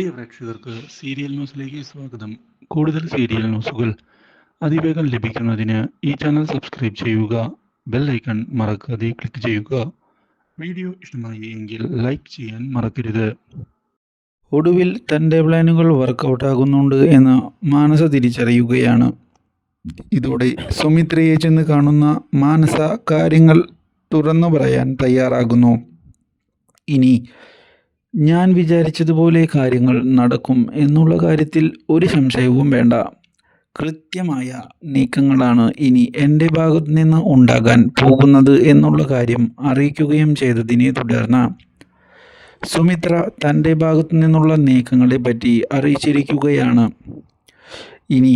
പ്രിയ പ്രേക്ഷകർക്ക് സീരിയൽ ന്യൂസിലേക്ക് സ്വാഗതം. കൂടുതൽ സീരിയൽ ന്യൂസുകൾ അതിവേഗം ലഭിക്കുന്നതിന് ഈ ചാനൽ സബ്സ്ക്രൈബ് ചെയ്യുക ബെൽ ഐക്കൺ മറക്കാതെ ക്ലിക്ക് ചെയ്യുക. വീഡിയോ ഇഷ്ടമായി എങ്കിൽ ലൈക്ക് ചെയ്യാൻ മറക്കരുത്. ഒടുവിൽ തന്റെ പ്ലാനുകൾ വർക്കൗട്ട് ആകുന്നുണ്ട് എന്ന് മാനസ തിരിച്ചറിയുകയാണ്. ഇതോടെ സുമിത്രയെ ചെന്ന് കാണുന്ന മാനസ കാര്യങ്ങൾ തുറന്നു പറയാൻ തയ്യാറാകുന്നു. ഇനി ഞാൻ വിചാരിച്ചതുപോലെ കാര്യങ്ങൾ നടക്കും എന്നുള്ള കാര്യത്തിൽ ഒരു സംശയവും വേണ്ട. കൃത്യമായ നീക്കങ്ങളാണ് ഇനി എന്റെ ഭാഗത്തു നിന്ന് ഉണ്ടാകാൻ പോകുന്നത് എന്നുള്ള കാര്യം അറിയിക്കുകയും ചെയ്തതിനെ തുടർന്ന് സുമിത്ര തന്റെ ഭാഗത്തു നിന്നുള്ള നീക്കങ്ങളെ പറ്റി അറിയിച്ചിരിക്കുകയാണ്. ഇനി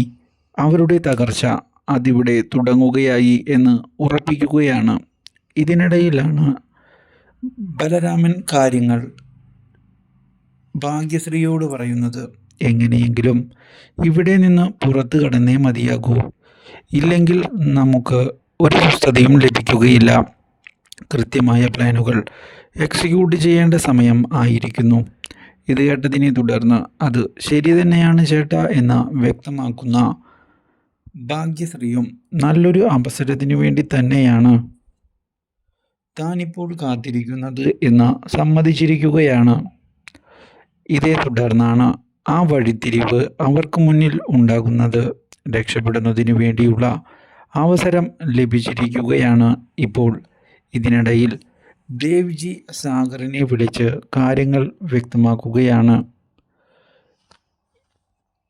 അവരുടെ തകർച്ച അതിവിടെ തുടങ്ങുകയായി എന്ന് ഉറപ്പിക്കുകയാണ്. ഇതിനിടയിലാണ് ബലരാമൻ കാര്യങ്ങൾ ഭാഗ്യശ്രീയോട് പറയുന്നത് എങ്ങനെയെങ്കിലും ഇവിടെ നിന്ന് പുറത്തു കടന്നേ മതിയാകൂ. ഇല്ലെങ്കിൽ നമുക്ക് ഒരു സ്വസ്ഥതയും ലഭിക്കുകയില്ല. കൃത്യമായ പ്ലാനുകൾ എക്സിക്യൂട്ട് ചെയ്യേണ്ട സമയം ആയിരിക്കുന്നു. ഇത് കേട്ടതിനെ തുടർന്ന് അത് ശരി തന്നെയാണ് ചേട്ട എന്ന് വ്യക്തമാക്കുന്ന ഭാഗ്യശ്രീയും നല്ലൊരു അവസരത്തിനു വേണ്ടി തന്നെയാണ് താനിപ്പോൾ കാത്തിരിക്കുന്നത് എന്ന് സമ്മതിച്ചിരിക്കുകയാണ്. ഇതേ തുടർന്നാണ് ആ വഴിത്തിരിവ് അവർക്ക് മുന്നിൽ ഉണ്ടാകുന്നത്. രക്ഷപ്പെടുന്നതിന് വേണ്ടിയുള്ള അവസരം ലഭിച്ചിരിക്കുകയാണ് ഇപ്പോൾ. ഇതിനിടയിൽ ദേവ്ജി സാഗറിനെ വിളിച്ച് കാര്യങ്ങൾ വ്യക്തമാക്കുകയാണ്.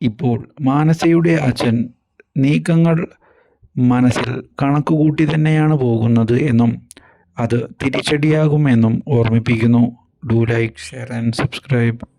ഇപ്പോൾ മാനസയുടെ അച്ഛൻ നീക്കങ്ങൾ മനസ്സിൽ കണക്കുകൂട്ടി തന്നെയാണ് പോകുന്നത് എന്നും അത് തിരിച്ചടിയാകുമെന്നും ഓർമ്മിപ്പിക്കുന്നു. Do like share and subscribe.